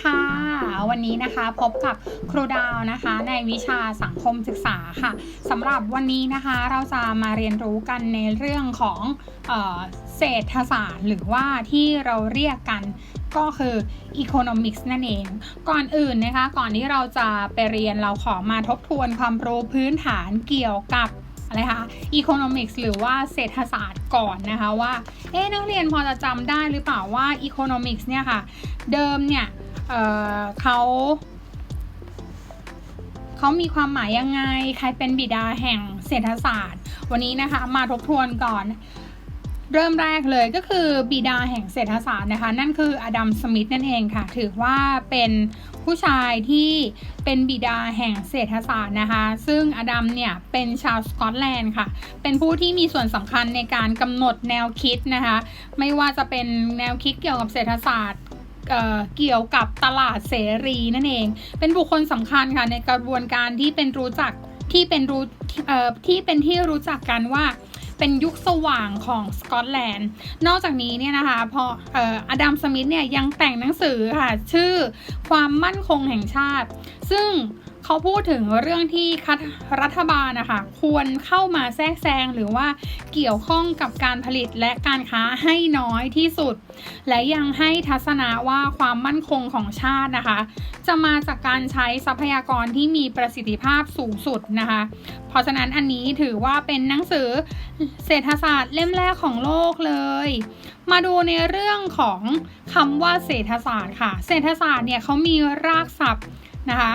ค่ะ วันนี้นะคะพบกับครูดาวนะคะ ในวิชาสังคมศึกษาค่ะสำหรับวันนี้นะคะเราจะมาเรียนรู้กันในเรื่องของเออเศรษฐศาสตร์หรือว่าที่เราเรียกกันก็คือ economics นั่นเอง ก่อนอื่นนะคะ ก่อนที่เราจะไปเรียนเราขอมาทบทวนความรู้พื้นฐานเกี่ยวกับอะไรคะ economics หรือว่าเศรษฐศาสตร์ก่อนนะคะว่า เอ๊ะนักเรียนพอจะจำได้หรือเปล่าว่า economics เนี่ยค่ะ เดิมเนี่ย เเขาเขามีความหมายยังไง ใครเป็นบิดาแห่งเศรษฐศาสตร์ วันนี้นะคะมาทบทวนก่อน เริ่มแรกเลยก็คือบิดาแห่งเศรษฐศาสตร์นะคะ นั่นคืออดัมสมิธนั่นเองค่ะ ถือว่าเป็นผู้ชายที่เป็นบิดาแห่งเศรษฐศาสตร์นะคะ ซึ่งอดัมเนี่ยเป็นชาวสกอตแลนด์ค่ะ เป็นผู้ที่มีส่วนสำคัญในการกำหนดแนวคิดนะคะ ไม่ว่าจะเป็นแนวคิดเกี่ยวกับเศรษฐศาสตร์ เเกี่ยวกับตลาดเสรีนั่นเอง เป็นบุคคลสำคัญค่ะในกระบวนการที่เป็นรู้จักที่เป็นรู้ที่เป็นที่รู้จักกันว่าเป็นยุคสว่างของสกอตแลนด์ นอกจากนี้เนี่ยนะคะพออดัมสมิธเนี่ยยังแต่งหนังสือค่ะ ชื่อความมั่นคงแห่งชาติ ซึ่ง เขาพูดถึงเรื่องที่รัฐบาลนะคะควรเข้ามาแทรกแซงหรือว่าเกี่ยวข้องกับการผลิตและการค้าให้น้อยที่สุด และยังให้ทัศนะว่าความมั่นคงของชาตินะคะ จะมาจากการใช้ทรัพยากรที่มีประสิทธิภาพสูงสุดนะคะ เพราะฉะนั้นอันนี้ถือว่าเป็นหนังสือเศรษฐศาสตร์เล่มแรกของโลกเลย มาดูในเรื่องของคำว่าเศรษฐศาสตร์ค่ะ เศรษฐศาสตร์เนี่ยเขามีรากศัพท์นะคะ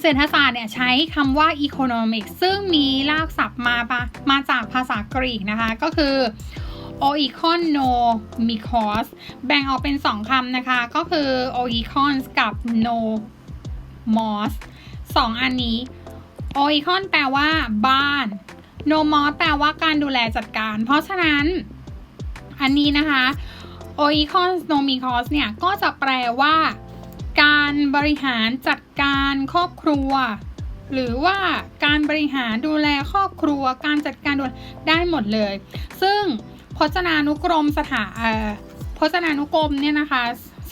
เศรษฐศาสตร์เนี่ยใช้คำว่า economics ซึ่งมีรากศัพท์มาปะมาจากภาษากรีกนะคะ ก็คือ oikonomikos แบ่งออกเป็น 2 คำนะคะ ก็คือ oikons กับ nomos 2 อันนี้ oikon แปลว่าบ้าน nomos แปลว่าการดูแลจัดการ เพราะฉะนั้น อันนี้นะคะ oikons nomikos เนี่ย ก็จะแปลว่า การบริหารจัดการครอบครัว หรือว่าการบริหารดูแลครอบครัว การจัดการดูได้หมดเลย ซึ่งพจนานุกรมสถาพจนานุกรมเนี่ยนะคะ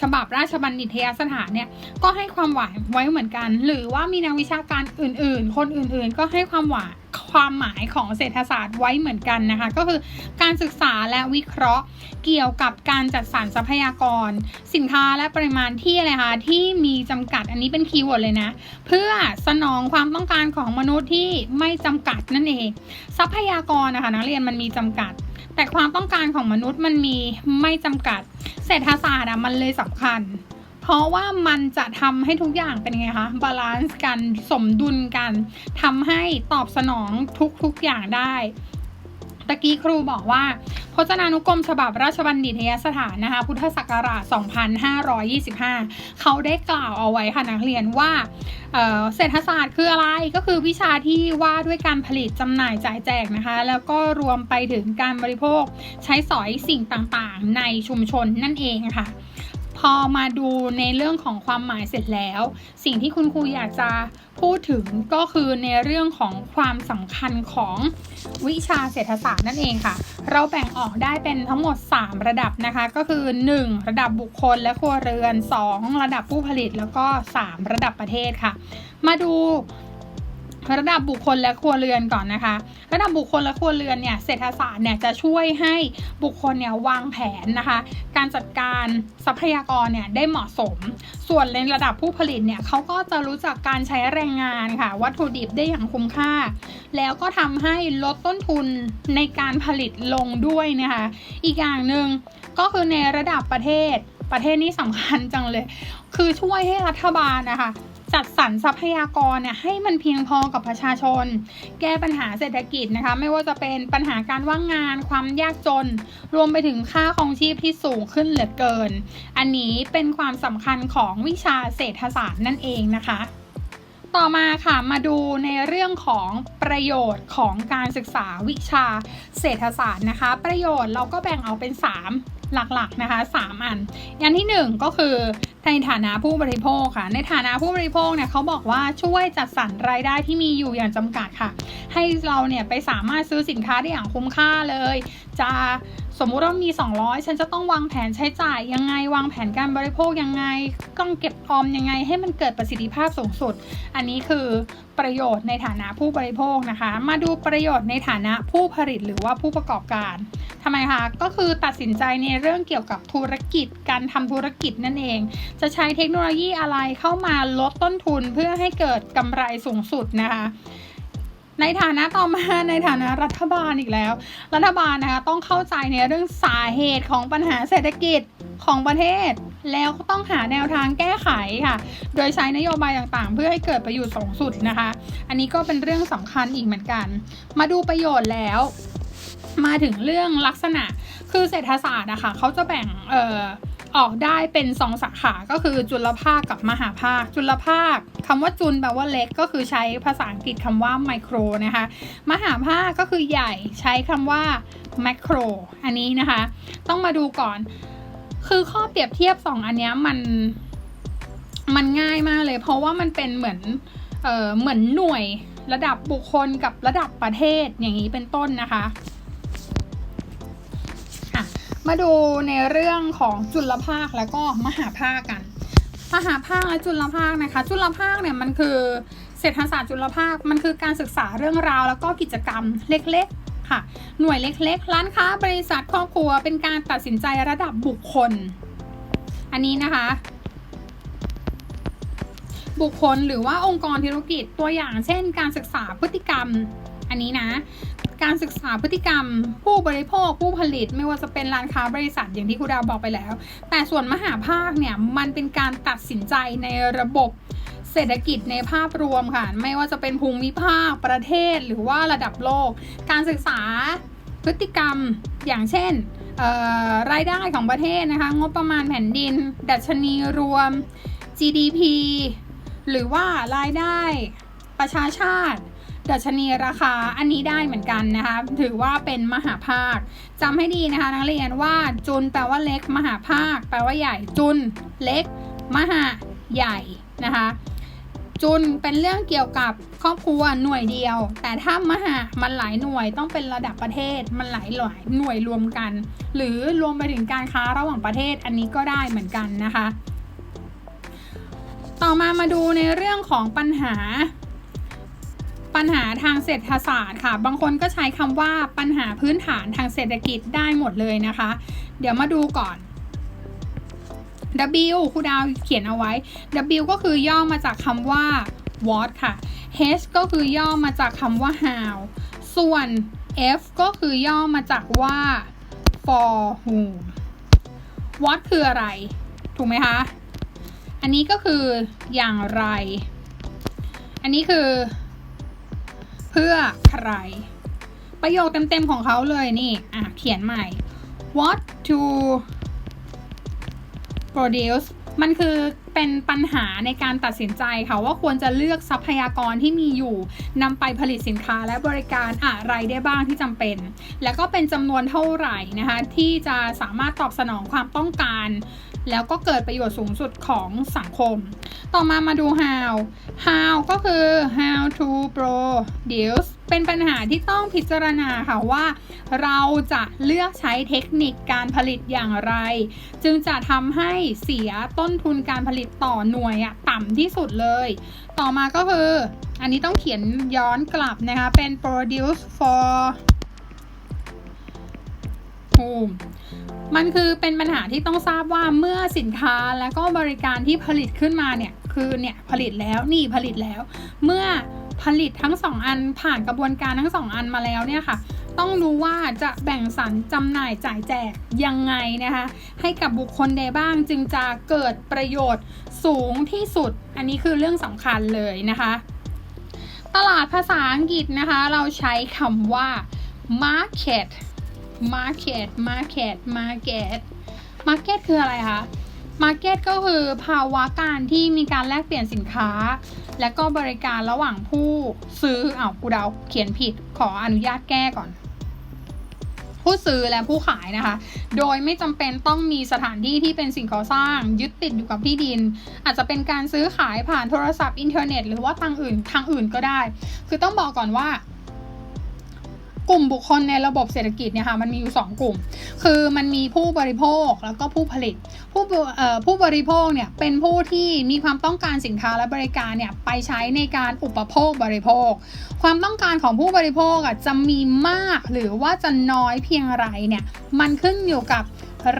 ฉบับราชบัณฑิตยสถานเนี่ยก็ให้ความหวานไว้เหมือนกัน หรือว่ามีนักวิชาการอื่น ๆ คนอื่นๆ ก็ให้ความหวานความหมายของเศรษฐศาสตร์ไว้เหมือนกันนะคะ ก็คือการศึกษาและวิเคราะห์เกี่ยวกับการจัดสรรทรัพยากร สินค้าและปริมาณที่อะไรคะที่มีจำกัดอันนี้เป็นคีย์เวิร์ดเลยนะ เพื่อสนองความต้องการของมนุษย์ที่ไม่จำกัดนั่นเอง ทรัพยากรนะคะนักเรียนมันมีจำกัด แต่ความต้องการของมนุษย์มันมีไม่จำกัด เศรษฐศาสตร์อะมันเลยสำคัญ เพราะว่ามันจะทำให้ทุกอย่างเป็นไงคะบาลานซ์กันสมดุลกันทำให้ตอบสนองทุกๆอย่างได้ ตะกี้ครูบอกว่า พจนานุกรมฉบับราชบัณฑิตยสถานนะคะ พุทธศักราช 2525 เขาได้กล่าวเอาไว้ค่ะนักเรียนว่าเเศรษฐศาสตร์คืออะไรก็คือวิชาที่ว่าด้วยการผลิตจำหน่ายจ่ายแจกนะคะ แล้วก็รวมไปถึงการบริโภคใช้สอยสิ่งต่างๆ ในชุมชนนั่นเองค่ะ พอมาดูในเรื่องของความหมายเสร็จแล้ว สิ่งที่คุณครูอยากจะพูดถึงก็คือในเรื่องของความสำคัญของวิชาเศรษฐศาสตร์นั่นเองค่ะ เราแบ่งออกได้เป็นทั้งหมด 3 ระดับนะคะ ก็คือ 1. ระดับบุคคลและครัวเรือน 2. ระดับผู้ผลิตแล้วก็ 3 ระดับประเทศค่ะ มาดู ระดับบุคคลและครัวเรือนก่อนนะคะ ระดับบุคคลและครัวเรือนเนี่ยเศรษฐศาสตร์เนี่ยจะช่วยให้บุคคลเนี่ยวางแผนนะคะ การจัดการทรัพยากรเนี่ยได้เหมาะสม ส่วนในระดับผู้ผลิตเนี่ยเขาก็จะรู้จักการใช้แรงงานค่ะ วัตถุดิบได้อย่างคุ้มค่า แล้วก็ทำให้ลดต้นทุนในการผลิตลงด้วยนะคะ อีกอย่างหนึ่งก็คือในระดับประเทศประเทศนี้สำคัญจังเลย คือช่วยให้รัฐบาลนะคะ จัดสรรทรัพยากรเนี่ยให้มันเพียงพอกับประชาชน แก้ปัญหาเศรษฐกิจนะคะ ไม่ว่าจะเป็นปัญหาการว่างงาน ความยากจน รวมไปถึงค่าครองชีพที่สูงขึ้นเหลือเกิน อันนี้เป็นความสำคัญของวิชาเศรษฐศาสตร์นั่นเองนะคะต่อมาค่ะมาดูในเรื่องของประโยชน์ของการศึกษาวิชาเศรษฐศาสตร์นะคะ ประโยชน์เราก็แบ่งออกเป็น 3 หลักๆนะคะ 3 อัน อันที่ 1 ก็คือในฐานะผู้บริโภคค่ะ ในฐานะผู้บริโภคเนี่ยเขาบอกว่าช่วยจัดสรรรายได้ที่มีอยู่อย่างจำกัดค่ะ ให้เราเนี่ยไปสามารถซื้อสินค้าได้อย่างคุ้มค่าเลย จะ สมมุติว่ามี 200 ฉันจะต้องวางแผนใช้จ่ายยังไง วางแผนการบริโภคยังไงต้องเก็บออมยังไง ให้มันเกิดประสิทธิภาพสูงสุด อันนี้คือประโยชน์ในฐานะผู้บริโภคนะคะ มาดูประโยชน์ในฐานะผู้ผลิตหรือว่าผู้ประกอบการทำไมคะ ก็คือตัดสินใจในเรื่องเกี่ยวกับธุรกิจ การทำธุรกิจนั่นเอง จะใช้เทคโนโลยีอะไรเข้ามาลดต้นทุนเพื่อให้เกิดกำไรสูงสุดนะคะ ในฐานะต่อมาในฐานะรัฐบาลอีกแล้ว รัฐบาลนะคะต้องเข้าใจในเรื่องสาเหตุของปัญหาเศรษฐกิจของประเทศ แล้วก็ต้องหาแนวทางแก้ไขค่ะ โดยใช้นโยบายต่างๆ เพื่อให้เกิดประโยชน์สูงสุดนะคะ อันนี้ก็เป็นเรื่องสำคัญอีกเหมือนกัน มาดูประโยชน์แล้ว มาถึงเรื่องลักษณะคือเศรษฐศาสตร์นะคะเขาจะแบ่งเอ่อออกได้เป็นสองสาขาก็คือจุลภาคกับมหาภาค จุลภาค คำว่าจุลแปลว่าเล็กก็คือใช้ภาษาอังกฤษคำว่าไมโครนะคะ มหาภาคก็คือใหญ่ใช้คำว่าแมคโครอันนี้นะคะ ต้องมาดูก่อน คือข้อเปรียบเทียบสองอันนี้มันมันง่ายมากเลย เพราะว่ามันเป็นเหมือนเอ่อเหมือนหน่วยระดับบุคคลกับระดับประเทศอย่างนี้เป็นต้นนะคะมาดูในเรื่องของจุลภาคแล้วก็มหาภาคกัน มหาภาคและจุลภาคนะคะ จุลภาคเนี่ยมันคือเศรษฐศาสตร์จุลภาค มันคือการศึกษาเรื่องราว แล้วก็กิจกรรมเล็กๆค่ะ หน่วยเล็กๆ ร้านค้าบริษัทครอบครัว เป็นการตัดสินใจระดับบุคคล อันนี้นะคะ บุคคลหรือว่าองค์กรธุรกิจตัวอย่างเช่น การศึกษาพฤติกรรม อันนี้นะ การศึกษาพฤติกรรม ผู้บริโภคผู้ผลิต ไม่ว่าจะเป็นร้านค้าบริษัทอย่างที่ครูดาวบอกไปแล้ว แต่ส่วนมหาภาคเนี่ยมันเป็นการตัดสินใจในระบบเศรษฐกิจในภาพรวมค่ะ ไม่ว่าจะเป็นภูมิภาคประเทศหรือว่าระดับโลก การศึกษาพฤติกรรมอย่างเช่นรายได้ของประเทศนะคะ งบประมาณแผ่นดิน ดัชนีรวม GDP หรือว่ารายได้ประชาชาติ ดัชนีราคาอันนี้ได้เหมือนกันนะคะ ถือว่าเป็นมหาภาคจำให้ดีนะคะ นักเรียนว่าจุนแปลว่าเล็ก มหาภาค แปลว่าใหญ่จุนเล็ก มหาใหญ่นะคะจุนเป็นเรื่องเกี่ยวกับครอบครัวหน่วยเดียว แต่ถ้ามหา มันหลายหน่วยต้องเป็นระดับประเทศ มันหลายหลายหน่วยรวมกัน หรือรวมไปถึงการค้าระหว่างประเทศอันนี้ก็ได้เหมือนกันนะคะ ต่อมามาดูในเรื่องของปัญหา ปัญหาทางเศรษฐศาสตร์ค่ะ บางคนก็ใช้คำว่าปัญหาพื้นฐานทางเศรษฐกิจได้หมดเลยนะคะ เดี๋ยวมาดูก่อน W ครูดาวเขียนเอาไว้ W ก็คือย่อมาจากคำว่า what ค่ะ H ก็คือย่อมาจากคำว่า how ส่วน F ก็คือย่อมาจากว่า for whom what คืออะไร ถูกไหมคะ อันนี้ก็คืออย่างไร อันนี้คือ เพื่อใคร ประโยคเต็มๆของเขาเลยนี่อะเขียนใหม่ what to produce มันคือเป็นปัญหาในการตัดสินใจค่ะว่าควรจะเลือกทรัพยากรที่มีอยู่นำไปผลิตสินค้าและบริการอะไรได้บ้างที่จำเป็น แล้วก็เป็นจำนวนเท่าไหร่นะคะที่จะสามารถตอบสนองความต้องการ แล้วก็เกิดประโยชน์สูงสุดของสังคม ต่อมามาดู how how ก็คือ how to produce เป็นปัญหาที่ต้องพิจารณาค่ะว่า เราจะเลือกใช้เทคนิคการผลิตอย่างไร จึงจะทำให้เสียต้นทุนการผลิตต่อหน่วยอะต่ำที่สุดเลย ต่อมาก็คือ อันนี้ต้องเขียนย้อนกลับนะคะ เป็น produce for whom มันคือเป็นปัญหาที่ต้องทราบว่าเมื่อสินค้าและก็บริการที่ผลิตขึ้นมาเนี่ยคือเนี่ยผลิตแล้วนี่ผลิตแล้ว เมื่อผลิตทั้งสองอันผ่านกระบวนการทั้งสองอันมาแล้วเนี่ยค่ะ ต้องรู้ว่าจะแบ่งสรรจำหน่ายจ่ายแจกยังไงนะคะ ให้กับบุคคลใดบ้างจึงจะเกิดประโยชน์สูงที่สุด อันนี้คือเรื่องสำคัญเลยนะคะ ตลาดภาษาอังกฤษนะคะ เราใช้คำว่า market market market market market คืออะไรคะ market ก็คือภาวะการที่มีการแลกเปลี่ยนสินค้า และก็บริการระหว่างผู้ซื้ออ้าวกูเดาเขียนผิดขออนุญาตแก้ก่อน ผู้ซื้อและผู้ขายนะคะ โดยไม่จำเป็นต้องมีสถานที่ที่เป็นสิ่งก่อสร้าง ยึดติดอยู่กับที่ดิน อาจจะเป็นการซื้อขายผ่านโทรศัพท์อินเทอร์เน็ต หรือว่าทางอื่นทางอื่นก็ได้ คือต้องบอกก่อนว่า กลุ่มบุคคลในระบบเศรษฐกิจเนี่ยค่ะมันมีอยู่ 2 กลุ่ม คือมันมีผู้บริโภคแล้วก็ผู้ผลิต ผู้ผู้บริโภคเนี่ยเป็นผู้ที่มีความต้องการสินค้าและบริการเนี่ยไปใช้ในการอุปโภคบริโภค ความต้องการของผู้บริโภคอะจะมีมากหรือว่าจะน้อยเพียงไรเนี่ยมันขึ้นอยู่กับ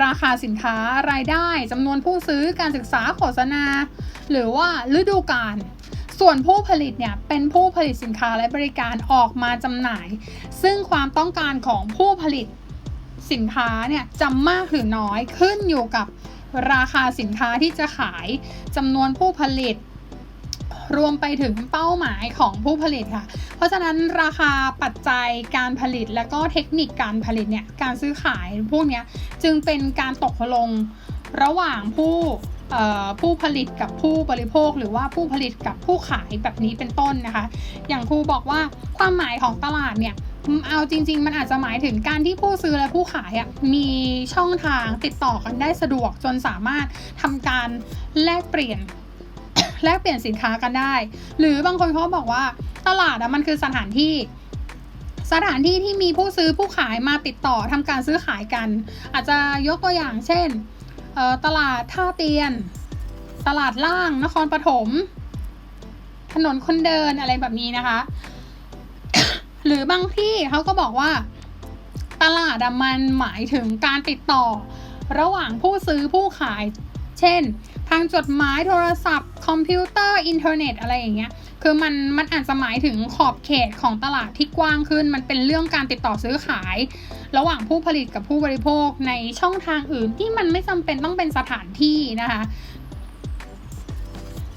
ราคาสินค้ารายได้จำนวนผู้ซื้อการศึกษาโฆษณา หรือว่าฤดูกาล ส่วนผู้ผลิตเนี่ยเป็นผู้ผลิตสินค้าและบริการออกมาจำหน่าย ซึ่งความต้องการของผู้ผลิตสินค้าเนี่ยจะมากหรือน้อยขึ้นอยู่กับราคาสินค้าที่จะขายจำนวนผู้ผลิต รวมไปถึงเป้าหมายของผู้ผลิตค่ะ เพราะฉะนั้นราคาปัจจัยการผลิตและก็เทคนิคการผลิตเนี่ยการซื้อขายพวกนี้จึงเป็นการตกลงระหว่างผู้ ผู้ผลิตกับผู้บริโภค หรือว่าผู้ผลิตกับผู้ขายแบบนี้เป็นต้นนะคะ อย่างครูบอกว่าความหมายของตลาดเนี่ยเอาจริง ๆ มันอาจจะหมายถึงการที่ผู้ซื้อและผู้ขายอะมีช่องทางติดต่อกันได้สะดวกจนสามารถทำการแลกเปลี่ยนแลกเปลี่ยนสินค้ากันได้ หรือบางคนเขาบอกว่าตลาดอะมันคือสถานที่สถานที่ที่มีผู้ซื้อผู้ขายมาติดต่อทำการซื้อขายกัน อาจจะยกตัวอย่างเช่น ตลาดท่าเตียน ตลาดล่างนครปฐมถนนคนเดินอะไรแบบนี้นะคะ หรือบางที่เขาก็บอกว่า ตลาดมันหมายถึงการติดต่อ ระหว่างผู้ซื้อผู้ขาย เช่น ทางจดหมายโทรศัพท์ คอมพิวเตอร์อินเทอร์เน็ตอะไรอย่างเงี้ยคือมันมันอาจจะหมายถึงขอบเขตของตลาดที่กว้างขึ้น มันเป็นเรื่องการติดต่อซื้อขาย ระหว่างผู้ผลิตกับผู้บริโภคในช่องทางอื่นที่มันไม่จำเป็นต้องเป็นสถานที่นะคะ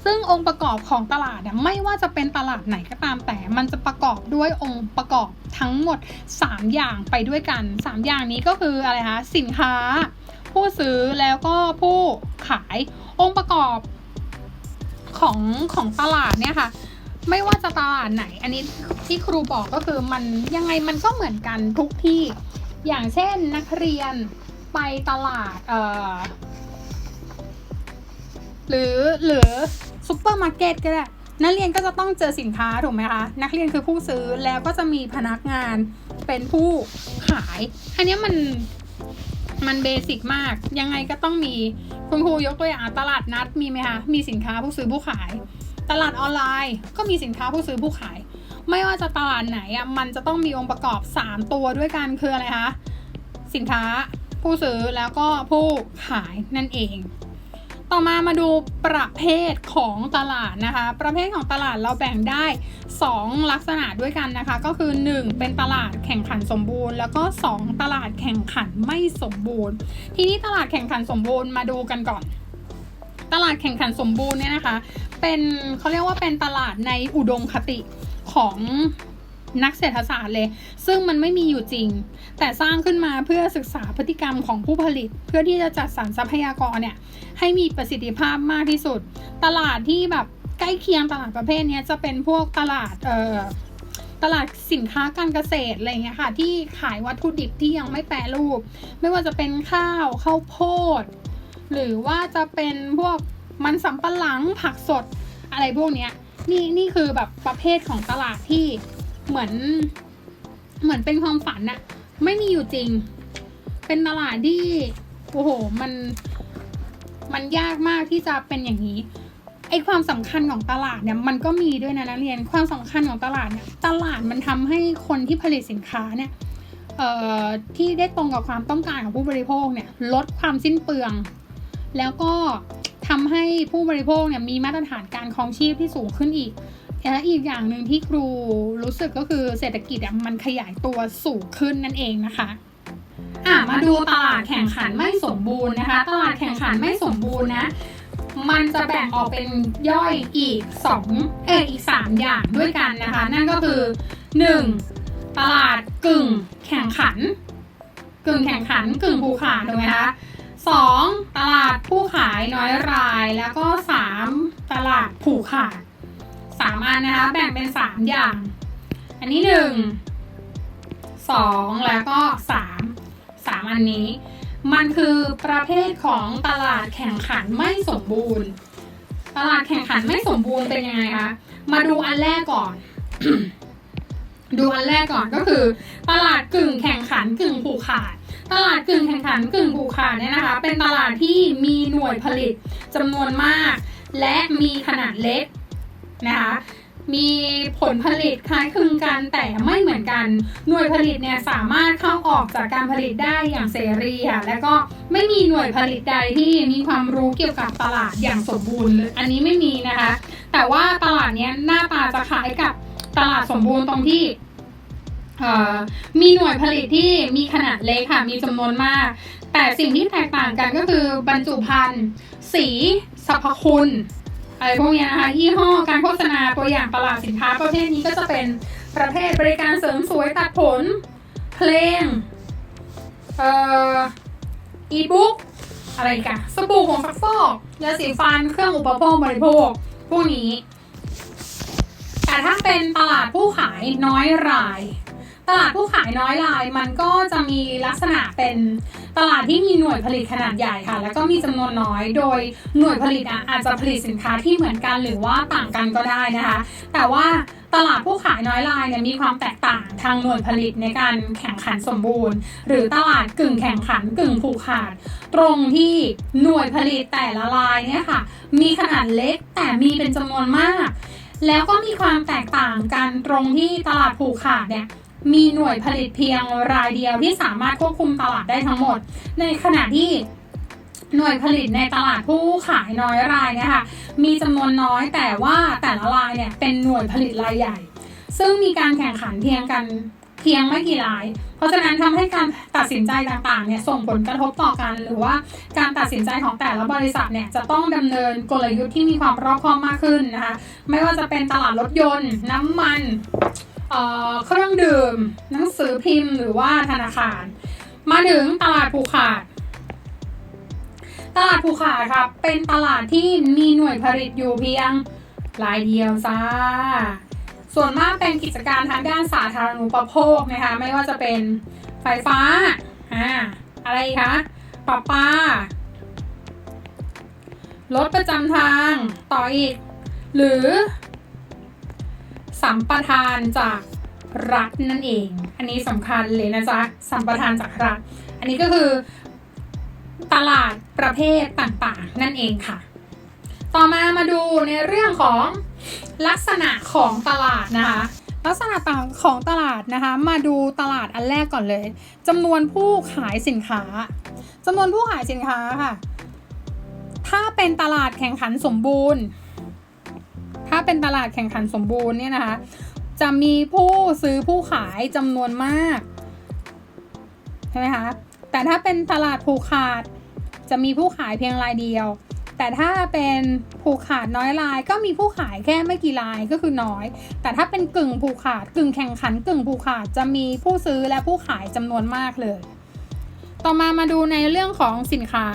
ซึ่งองค์ประกอบของตลาดไม่ว่าจะเป็นตลาดไหนก็ตามแต่ มันจะประกอบด้วยองค์ประกอบทั้งหมด 3 อย่างไปด้วยกัน 3 อย่างนี้ก็คืออะไรคะสินค้า ผู้ซื้อแล้วก็ผู้ขายองค์ประกอบของของตลาดเนี่ยค่ะ ไม่ว่าจะตลาดไหน อันนี้ที่ครูบอกก็คือมันยังไงมันก็เหมือนกันทุกที่ อย่างเช่นนักเรียนไปตลาดเอ่อหรือหรือซูเปอร์มาร์เก็ตก็ได้นักเรียนก็จะต้องเจอสินค้าถูกไหมคะนักเรียนคือผู้ซื้อแล้วก็จะมีพนักงานเป็นผู้ขาย อันนี้มัน มันเบสิกมาก ยังไงก็ต้องมีคุณครูยกตัวอย่างตลาดนัดมีไหมคะ มีสินค้าผู้ซื้อผู้ขาย ตลาดออนไลน์ก็มีสินค้าผู้ซื้อผู้ขาย ไม่ว่าจะตลาดไหนอะมันจะต้องมีองค์ประกอบ 3 ตัวด้วยกันคืออะไรคะสินค้าผู้ซื้อแล้วก็ผู้ขายนั่นเอง ต่อมามาดูประเภทของตลาดนะคะ ประเภทของตลาดเราแบ่งได้ 2 ลักษณะด้วยกันนะคะ ก็คือ 1 เป็นตลาดแข่งขันสมบูรณ์ แล้วก็ 2 ตลาดแข่งขันไม่สมบูรณ์ ทีนี้ตลาดแข่งขันสมบูรณ์มาดูกันก่อน ตลาดแข่งขันสมบูรณ์เนี่ยนะคะ เป็นเขาเรียกว่าเป็นตลาดในอุดมคติของ นักเศรษฐศาสตร์เลย ซึ่งมันไม่มีอยู่จริง แต่สร้างขึ้นมาเพื่อศึกษาพฤติกรรมของผู้ผลิต เพื่อที่จะจัดสรรทรัพยากรเนี่ยให้มีประสิทธิภาพมากที่สุด ตลาดที่แบบใกล้เคียงตลาดประเภทนี้จะเป็นพวกตลาดเอ่อตลาดสินค้าการเกษตรอะไรเงี้ยค่ะ ที่ขายวัตถุดิบที่ยังไม่แปรรูป ไม่ว่าจะเป็นข้าวข้าวโพด หรือว่าจะเป็นพวกมันสำปะหลังผักสดอะไรพวกเนี้ยนี่นี่คือแบบประเภทของตลาดที่ เหมือน เหมือนเป็นความฝันอะไม่มีอยู่จริง เป็นตลาดที่โอ้โหมัน มันยากมากที่จะเป็นอย่างนี้ไอความสำคัญของตลาดเนี่ยมันก็มีด้วยนะนักเรียนความสำคัญของตลาดเนี่ยตลาดมันทำให้คนที่ผลิตสินค้าเนี่ยเอ่อที่ได้ตรงกับความต้องการของผู้บริโภคเนี่ยลดความสิ้นเปลือง แล้วก็ทำให้ผู้บริโภคเนี่ยมีมาตรฐานการครองชีพที่สูงขึ้นอีก และอีกอย่างหนึ่งที่ครูรู้สึกก็คือเศรษฐกิจอะมันขยายตัวสูงขึ้นนั่นเองนะคะอะมาดูตลาดแข่งขันไม่สมบูรณ์นะคะ ตลาดแข่งขันไม่สมบูรณ์นะมันจะแบ่งออกเป็นย่อยอีกสองเอออีกสามอย่างด้วยกันนะคะ นั่นก็คือหนึ่งตลาดกึ่งแข่งขัน กึ่งแข่งขันกึ่งผูกขาดถูกไหมคะสองตลาดผู้ขายน้อยราย แล้วก็สามตลาดผูกขาด สามอันนะคะ แบ่งเป็นสามอย่าง อันนี้หนึ่งสองแล้วก็สามสามอันนี้ มันคือประเภทของตลาดแข่งขันไม่สมบูรณ์ ตลาดแข่งขันไม่สมบูรณ์เป็นยังไงคะมาดูอันแรกก่อน ดูอันแรกก่อนก็คือ ตลาดกึ่งแข่งขันกึ่งผูกขาดตลาดกึ่งแข่งขันกึ่งผูกขาดเนี่ยนะคะ เป็นตลาดที่มีหน่วยผลิตจำนวนมาก และมีขนาดเล็ก นะคะมีผลผลิตคล้ายคลึงกันแต่ไม่เหมือนกัน หน่วยผลิตเนี่ยสามารถเข้าออกจากการผลิตได้อย่างเสรีค่ะและก็ไม่มีหน่วยผลิตใดที่มีความรู้เกี่ยวกับตลาดอย่างสมบูรณ์เลยอันนี้ไม่มีนะคะ แต่ว่าตลาดเนี้ยหน้าตาจะคล้ายกับตลาดสมบูรณ์ตรงที่เอ่อมีหน่วยผลิตที่มีขนาดเล็กค่ะ มีจำนวนมาก แต่สิ่งที่แตกต่างกันก็คือบรรจุภัณฑ์ สีสรรพคุณ อะไรพวกนี้นะคะยี่ห้อการโฆษณาตัวอย่างตลาดสินค้าประเภทนี้ก็จะเป็นประเภทบริการเสริมสวยตัดผล เพลงเอ่ออีบุ๊กอะไรกันสบู่ของซักฟอกยาสีฟันเครื่องอุปโภคบริโภคพวกนี้ แต่ถ้าเป็นตลาดผู้ขายน้อยราย ตลาดผู้ขายน้อยราย มันก็จะมีลักษณะเป็นตลาดที่มีหน่วยผลิตขนาดใหญ่ค่ะ แล้วก็มีจำนวนน้อย โดยหน่วยผลิตอะอาจจะผลิตสินค้าที่เหมือนกันหรือว่าต่างกันก็ได้นะคะ แต่ว่าตลาดผู้ขายน้อยรายเนี่ยมีความแตกต่างทางหน่วยผลิตในการแข่งขันสมบูรณ์ หรือตลาดกึ่งแข่งขันกึ่งผูกขาด ตรงที่หน่วยผลิตแต่ละรายเนี่ยค่ะ มีขนาดเล็กแต่มีเป็นจำนวนมาก แล้วก็มีความแตกต่างกันตรงที่ตลาดผูกขาดเนี่ย มีหน่วยผลิตเพียงรายเดียวที่สามารถควบคุมตลาดได้ทั้งหมด ในขณะที่หน่วยผลิตในตลาดผู้ขายน้อยรายเนี่ยค่ะมีจำนวนน้อยแต่ว่าแต่ละรายเนี่ยเป็นหน่วยผลิตรายใหญ่ ซึ่งมีการแข่งขันเพียงกันเพียงไม่กี่ราย เพราะฉะนั้นทำให้การตัดสินใจต่างๆเนี่ยส่งผลกระทบต่อกัน หรือว่าการตัดสินใจของแต่ละบริษัทเนี่ยจะต้องดำเนินกลยุทธ์ที่มีความรอบคอบมากขึ้นนะคะไม่ว่าจะเป็นตลาดรถยนต์ น้ำมัน เครื่องดื่ม หนังสือพิมพ์หรือว่าธนาคาร มาถึงตลาดผูกขาด ตลาดผูกขาดครับ เป็นตลาดที่มีหน่วยผลิตอยู่เพียงรายเดียวจ้า ส่วนมากเป็นกิจการทางด้านสาธารณูปโภคนะคะไม่ว่าจะเป็นไฟฟ้าอ่าอะไรคะปะปารถประจำทางต่ออีก หรือ สัมปทานจากรัฐนั่นเอง อันนี้สำคัญเลยนะจ๊ะสัมปทานจากรัฐ อันนี้ก็คือตลาดประเภทต่างๆ นั่นเองค่ะ ต่อมามาดูในเรื่องของลักษณะของตลาดนะคะ ลักษณะต่างของตลาดนะคะ มาดูตลาดอันแรกก่อนเลยจำนวนผู้ขายสินค้าจำนวนผู้ขายสินค้าค่ะ ถ้าเป็นตลาดแข่งขันสมบูรณ์ ถ้าเป็นตลาดแข่งขันสมบูรณ์เนี่ยนะคะ จะมีผู้ซื้อผู้ขายจำนวนมากใช่ไหมคะแต่ถ้าเป็นตลาดผูกขาดจะมีผู้ขายเพียงรายเดียว แต่ถ้าเป็นผูกขาดน้อยรายก็มีผู้ขายแค่ไม่กี่รายก็คือน้อย แต่ถ้าเป็นกึ่งผูกขาดกึ่งแข่งขันกึ่งผูกขาดจะมีผู้ซื้อและผู้ขายจำนวนมากเลย ต่อมามาดูในเรื่องของสินค้า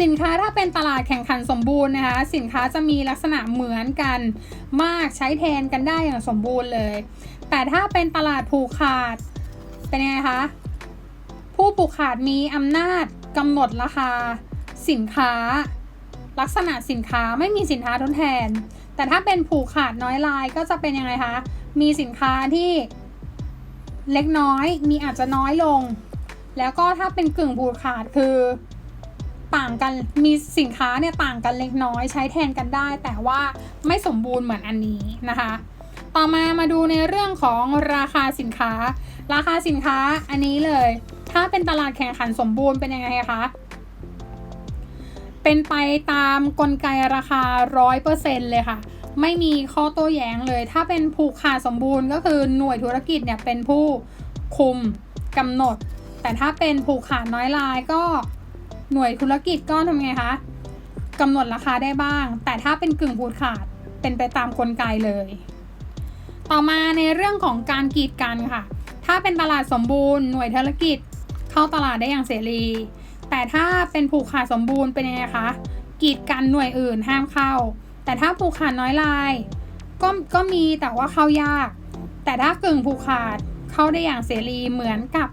สินค้าถ้าเป็นตลาดแข่งขันสมบูรณ์นะคะ สินค้าจะมีลักษณะเหมือนกันมากใช้แทนกันได้อย่างสมบูรณ์เลย แต่ถ้าเป็นตลาดผูกขาดเป็นยังไงคะผู้ผูกขาดมีอำนาจกำหนดราคา สินค้า ลักษณะสินค้าไม่มีสินค้าทดแทน แต่ถ้าเป็นผูกขาดน้อยลายก็จะเป็นยังไงคะมีสินค้าที่เล็กน้อยมีอาจจะน้อยลง แล้วก็ถ้าเป็นกึ่งผูกขาดคือ ต่างกันมีสินค้าเนี่ยต่างกันเล็กน้อยใช้แทนกันได้ แต่ว่าไม่สมบูรณ์เหมือนอันนี้นะคะ ต่อมามาดูในเรื่องของราคาสินค้า ราคาสินค้าอันนี้เลย ถ้าเป็นตลาดแข่งขันสมบูรณ์เป็นยังไงคะเป็นไปตามกลไกราคา 100%เลยค่ะ ไม่มีข้อโต้แย้งเลย ถ้าเป็นผูกขาดสมบูรณ์ก็คือหน่วยธุรกิจเนี่ยเป็นผู้คุมกำหนด แต่ถ้าเป็นผูกขาดน้อยรายก็ หน่วยธุรกิจก็ทำไงคะกำหนดราคาได้บ้าง แต่ถ้าเป็นกึ่งผูกขาดเป็นไปตามกลไกเลย ต่อมาในเรื่องของการกีดกันค่ะ ถ้าเป็นตลาดสมบูรณ์หน่วยธุรกิจเข้าตลาดได้อย่างเสรี แต่ถ้าเป็นผูกขาดสมบูรณ์เป็นยังไงคะกีดกันหน่วยอื่นห้ามเข้า แต่ถ้าผูกขาดน้อยลาย ก็ก็มีแต่ว่าเข้ายาก แต่ถ้ากึ่งผูกขาดเข้าได้อย่างเสรีเหมือนกับ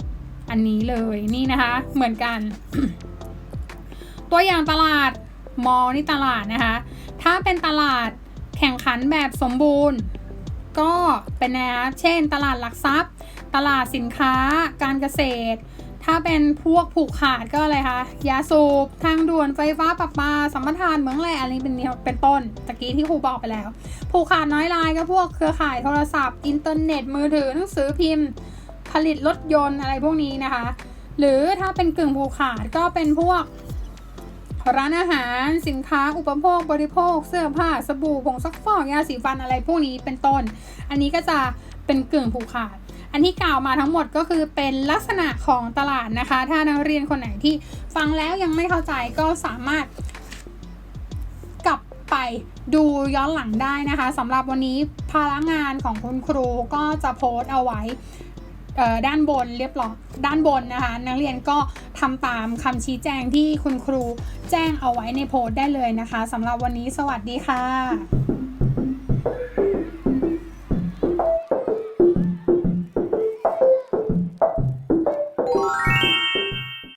อันนี้เลยนี่นะคะ เหมือนกัน ตัวอย่างตลาดมอลนี่ตลาดนะคะ ถ้าเป็นตลาดแข่งขันแบบสมบูรณ์ ก็เป็นนะเช่น ตลาดหลักทรัพย์ ตลาดสินค้า การเกษตร ถ้าเป็นพวกผูกขาดก็อะไรคะ ยาสูบ ทางด่วนไฟฟ้าประปา สัมปทานเหมืองแร่อะไรเป็นเป็นต้น ตะกี้ที่ครูบอกไปแล้ว ผูกขาดน้อยรายก็พวกเครือข่ายโทรศัพท์ อินเทอร์เน็ต มือถือ หนังสือพิมพ์ ผลิตรถยนต์อะไรพวกนี้นะคะ หรือถ้าเป็นกึ่งผูกขาดก็เป็นพวก ร้านอาหารสินค้าอุปโภคบริโภค เสื้อผ้าสบู่ผงซักฟอกยาสีฟันอะไรพวกนี้เป็นต้น อันนี้ก็จะเป็นกึ่งผูกขาด อันที่กล่าวมาทั้งหมดก็คือเป็นลักษณะของตลาดนะคะ ถ้านักเรียนคนไหนที่ฟังแล้วยังไม่เข้าใจก็สามารถกลับไปดูย้อนหลังได้นะคะสำหรับวันนี้ภาระงานของคุณครูก็จะโพสต์เอาไว้ ด้านบนเรียบร้อยด้านบนนะคะ นักเรียนก็ทำตามคำชี้แจงที่คุณครูแจ้งเอาไว้ในโพสต์ได้เลยนะคะสำหรับวันนี้สวัสดีค่ะ